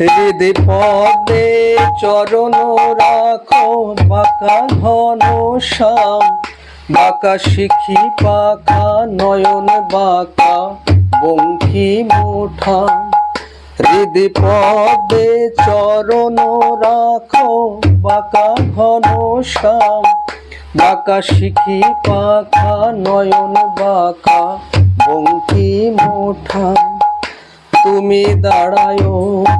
হৃদি পদে চরণ রাখো, বাঁকা ঘন শ্যাম বাঁকা শিখি, পাখা নয়ন বাঁকা, বঙ্কি মুঠা। হৃদি পদে চরণ রাখো, বাঁকা ঘন শ্যাম বাঁকা শিখি, পাখা নয়ন বাঁকা, বঙ্কি মুঠা। তুমি দাঁড়ায়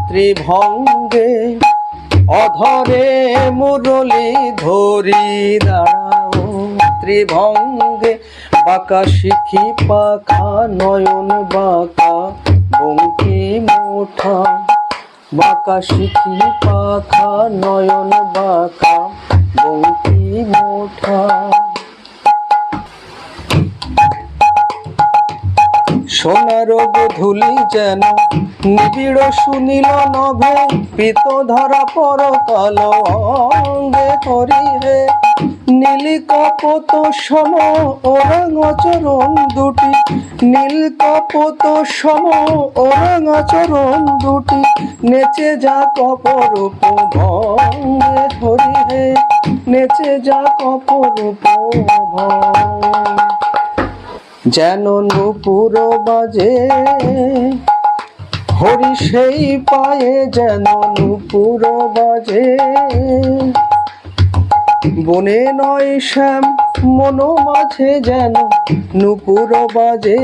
ত্রিভঙ্গে, অধরে মুরলি ধরি দাঁড়াও ত্রিভঙ্গে, বাঁকা শিখি পাখা, নয়ন বাঁকা, বঙ্কি মুঠা, বাঁকা শিখি পাখা, নয়ন বাঁকা, বঙ্কি মুঠা। সোনার গধুলি যেন নিবিড় শুনিল নভে, পিত ধরা পর কালো অঙ্গে হে। নীল কপত সম ওরাঙচরণ দুটি নীল কপত সম ওরাঙচরণ দুটি, নেচে যা কপরূপ ভঙ্গে হে। নেচে যা কপরূপ ভঙ্গ যেন নুপুর বাজে, হরি সেই পায়ে যেন নুপুর বাজে। বনে নয় শ্যাম, মন মাঝে যেন নুপুর বাজে।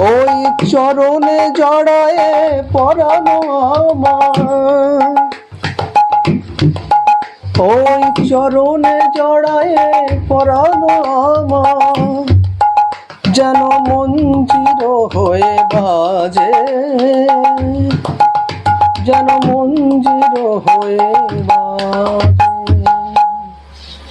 ওই চরণে জড়ায় পরানো আমার। ওই চরণে জড়ায় পরানো আমার। হয়ে বাজে। যেন মঞ্জির হয়ে বাজে।